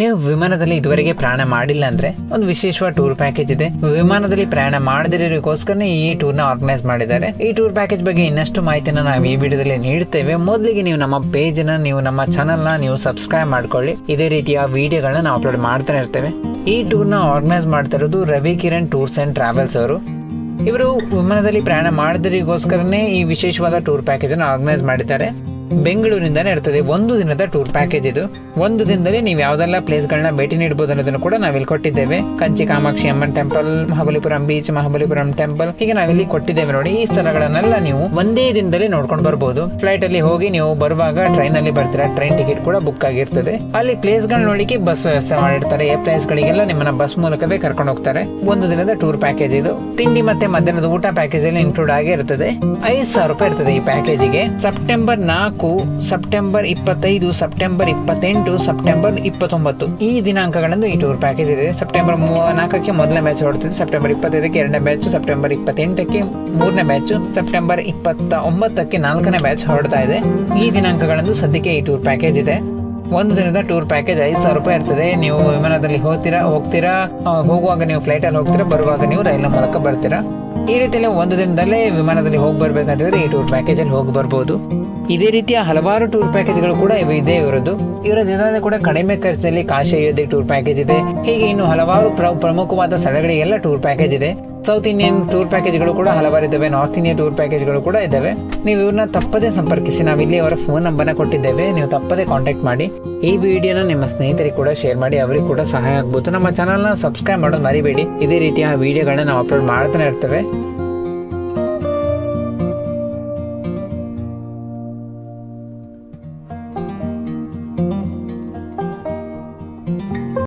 ನೀವು ವಿಮಾನದಲ್ಲಿ ಇದುವರೆಗೆ ಪ್ರಯಾಣ ಮಾಡಿಲ್ಲ ಅಂದ್ರೆ ಒಂದು ವಿಶೇಷವಾದ ಟೂರ್ ಪ್ಯಾಕೇಜ್ ಇದೆ. ವಿಮಾನದಲ್ಲಿ ಪ್ರಯಾಣ ಮಾಡದಿರೋಕ್ಕೋಸ್ಕರ ಈ ಟೂರ್ನ ಆರ್ಗನೈಸ್ ಮಾಡಿದ್ದಾರೆ. ಈ ಟೂರ್ ಪ್ಯಾಕೇಜ್ ಬಗ್ಗೆ ಇನ್ನಷ್ಟು ಮಾಹಿತಿನ ನಾವು ಈ ವಿಡಿಯೋದಲ್ಲಿ ನೀಡುತ್ತೇವೆ ಮೊದಲಿಗೆ ನೀವು ನಮ್ಮ ಪೇಜ್ನ ನೀವು ನಮ್ಮ ಚಾನಲ್ನ ನೀವು ಸಬ್ಸ್ಕ್ರೈಬ್ ಮಾಡ್ಕೊಳ್ಳಿ. ಇದೇ ರೀತಿಯ ವಿಡಿಯೋಗಳನ್ನ ನಾವು ಅಪ್ಲೋಡ್ ಮಾಡ್ತಾನೆ ಇರ್ತೇವೆ. ಈ ಟೂರ್ನ ಆರ್ಗನೈಸ್ ಮಾಡ್ತಾ ಇರೋದು Ravi Kiran tours and travels ಅವರು. ಇವರು ವಿಮಾನದಲ್ಲಿ ಪ್ರಯಾಣ ಮಾಡಿದ್ರಿಗೋಸ್ಕರನೇ ಈ ವಿಶೇಷವಾದ ಟೂರ್ ಪ್ಯಾಕೇಜ್ ಅನ್ನು ಆರ್ಗನೈಸ್ ಮಾಡಿದ್ದಾರೆ. ಬೆಂಗಳೂರಿಂದಾನೇ ಇರ್ತದೆ. ಒಂದು ದಿನದ ಟೂರ್ ಪ್ಯಾಕೇಜ್ ಇದು. ಒಂದು ದಿನದಲ್ಲಿ ನೀವು ಯಾವ್ದೆಲ್ಲ ಪ್ಲೇಸ್ಗಳನ್ನ ಭೇಟಿ ನೀಡಬಹುದು ಅನ್ನೋದನ್ನು ಕೂಡ ನಾವಿಲ್ಲಿ ಕೊಟ್ಟಿದ್ದೇವೆ. Kanchi Kamakshi Amman temple Mahabalipuram beach Mahabalipuram temple ಹೀಗೆ ನಾವಿಲ್ಲಿ ಕೊಟ್ಟಿದ್ದೇವೆ ನೋಡಿ. ಈ ಸ್ಥಳಗಳನ್ನೆಲ್ಲ ನೀವು ಒಂದೇ ದಿನದಲ್ಲಿ ನೋಡ್ಕೊಂಡು ಬರ್ಬೋದು. ಫ್ಲೈಟ್ ಅಲ್ಲಿ ಹೋಗಿ ನೀವು ಬರುವಾಗ ಟ್ರೈನ್ ಅಲ್ಲಿ ಬರ್ತೀರಾ? ಟ್ರೈನ್ ಟಿಕೆಟ್ ಕೂಡ ಬುಕ್ ಆಗಿರ್ತದೆ. ಅಲ್ಲಿ ಪ್ಲೇಸ್ಗಳು ನೋಡ್ಲಿಕ್ಕೆ ಬಸ್ ವ್ಯವಸ್ಥೆ ಮಾಡಿರ್ತಾರೆ. ಏ ಪ್ಲೇಸ್ ಗಳಿಗೆಲ್ಲ ನಿಮ್ಮನ್ನ ಬಸ್ ಮೂಲಕವೇ ಕರ್ಕೊಂಡು ಹೋಗ್ತಾರೆ. ಒಂದು ದಿನದ ಟೂರ್ ಪ್ಯಾಕೇಜ್ ಇದು. ತಿಂಡಿ ಮತ್ತೆ ಮಧ್ಯಾಹ್ನದ ಊಟ ಪ್ಯಾಕೇಜ್ ಅಲ್ಲಿ ಇನ್ಕ್ಲೂಡ್ ಆಗಿ ಇರ್ತದೆ. ಐದು ಸಾವಿರ ರೂಪಾಯಿ ಇರ್ತದೆ ಈ ಪ್ಯಾಕೇಜಿಗೆ ಸೆಪ್ಟೆಂಬರ್ ನಾಲ್ಕು ಸೆಪ್ಟೆಂಬರ್ ಇಪ್ಪತ್ತೈದು, ಸೆಪ್ಟೆಂಬರ್ ಇಪ್ಪತ್ತೆಂಟು, ಸೆಪ್ಟೆಂಬರ್ ಇಪ್ಪತ್ತೊಂಬತ್ತು. ಈ ದಿನಾಂಕಗಳಂದು ಈ ಟೂರ್ ಪ್ಯಾಕೇಜ್ ಇದೆ. ಸೆಪ್ಟೆಂಬರ್ ನಾಲ್ಕಕ್ಕೆ ಮೊದಲನೇ ಮ್ಯಾಚ್ ಹೊರಡ್ತಿದೆ ಸೆಪ್ಟೆಂಬರ್ ಇಪ್ಪತ್ತೈದಕ್ಕೆ ಎರಡನೇ ಮ್ಯಾಚ್ ಸೆಪ್ಟೆಂಬರ್ ಇಪ್ಪತ್ತೆಂಟಕ್ಕೆ ಮೂರನೇ ಮ್ಯಾಚ್ ಸೆಪ್ಟೆಂಬರ್ ಇಪ್ಪತ್ತ ಒಂಬತ್ತಕ್ಕೆ ನಾಲ್ಕನೇ ಮ್ಯಾಚ್ ಹೊರಡ್ತಾ ಇದೆ. ಈ ದಿನಾಂಕಗಳಂದು ಸದ್ಯಕ್ಕೆ ಈ ಟೂರ್ ಪ್ಯಾಕೇಜ್ ಇದೆ. ಒಂದು ದಿನದ ಟೂರ್ ಪ್ಯಾಕೇಜ್ ಐದು ಸಾವಿರ ರೂಪಾಯಿ ಇರ್ತದೆ. ನೀವು ವಿಮಾನದಲ್ಲಿ ಹೋಗ್ತೀರಾ ಹೋಗ್ತೀರಾ? ಹೋಗುವಾಗ ನೀವು ಫ್ಲೈಟಲ್ಲಿ ಹೋಗ್ತೀರಾ, ಬರುವಾಗ ನೀವು ರೈಲಿನ ಮೂಲಕ ಬರ್ತೀರಾ? ಈ ರೀತಿಯಲ್ಲಿ ಒಂದು ದಿನದಲ್ಲೇ ವಿಮಾನದಲ್ಲಿ ಹೋಗಿ ಬರ್ಬೇಕಂತಂದ್ರೆ ಈ ಟೂರ್ ಪ್ಯಾಕೇಜ್ ಅಲ್ಲಿ ಹೋಗಿ ಬರ್ಬೋದು. ಇದೇ ರೀತಿಯ ಹಲವಾರು ಟೂರ್ ಪ್ಯಾಕೇಜ್ಗಳು ಕೂಡ ಇವು, ಇದೆ ಇವರದ್ದು ಇವರ ದಿನದಲ್ಲಿ ಕೂಡ ಕಡಿಮೆ ಖರ್ಚಲ್ಲಿ ಕಾಶಿ ಅಯೋಧ್ಯೆ ಟೂರ್ ಪ್ಯಾಕೇಜ್ ಇದೆ. ಹೀಗೆ ಇನ್ನು ಹಲವಾರು ಪ್ರ- ಪ್ರಮುಖವಾದ ಸ್ಥಳಗಳಿಗೆಲ್ಲ ಟೂರ್ ಪ್ಯಾಕೇಜ್ ಇದೆ. ಸೌತ್ ಇಂಡಿಯನ್ ಟೂರ್ ಪ್ಯಾಕೇಜ್ಗಳು ಕೂಡ ಹಲವಾರು ಇದ್ದಾವೆ, ನಾರ್ತ್ ಇಂಡಿಯನ್ ಟೂರ್ ಪ್ಯಾಕೇಜ್ಗಳು ಕೂಡ ಇದ್ದಾವೆ. ನೀವು ಇವ್ರನ್ನ ತಪ್ಪದೇ ಸಂಪರ್ಕಿಸಿ ನಾವಿಲ್ಲಿ ಅವರ ಫೋನ್ ನಂಬರ್ನ ಕೊಟ್ಟಿದ್ದೇವೆ, ನೀವು ತಪ್ಪದೇ ಕಾಂಟ್ಯಾಕ್ಟ್ ಮಾಡಿ. ಈ ವಿಡಿಯೋನ ನಿಮ್ಮ ಸ್ನೇಹಿತರಿಗೆ ಕೂಡ ಶೇರ್ ಮಾಡಿ, ಅವರಿಗೆ ಕೂಡ ಸಹಾಯ ಆಗ್ಬೋದು. ನಮ್ಮ ಚಾನಲ್ನ ಸಬ್ಸ್ಕ್ರೈಬ್ ಮಾಡೋದು ಮರಿಬೇಡಿ. ಇದೇ ರೀತಿಯ ವಿಡಿಯೋಗಳನ್ನ ನಾವು ಅಪ್ಲೋಡ್ ಮಾಡ್ತಾನೆ ಇರ್ತೇವೆ.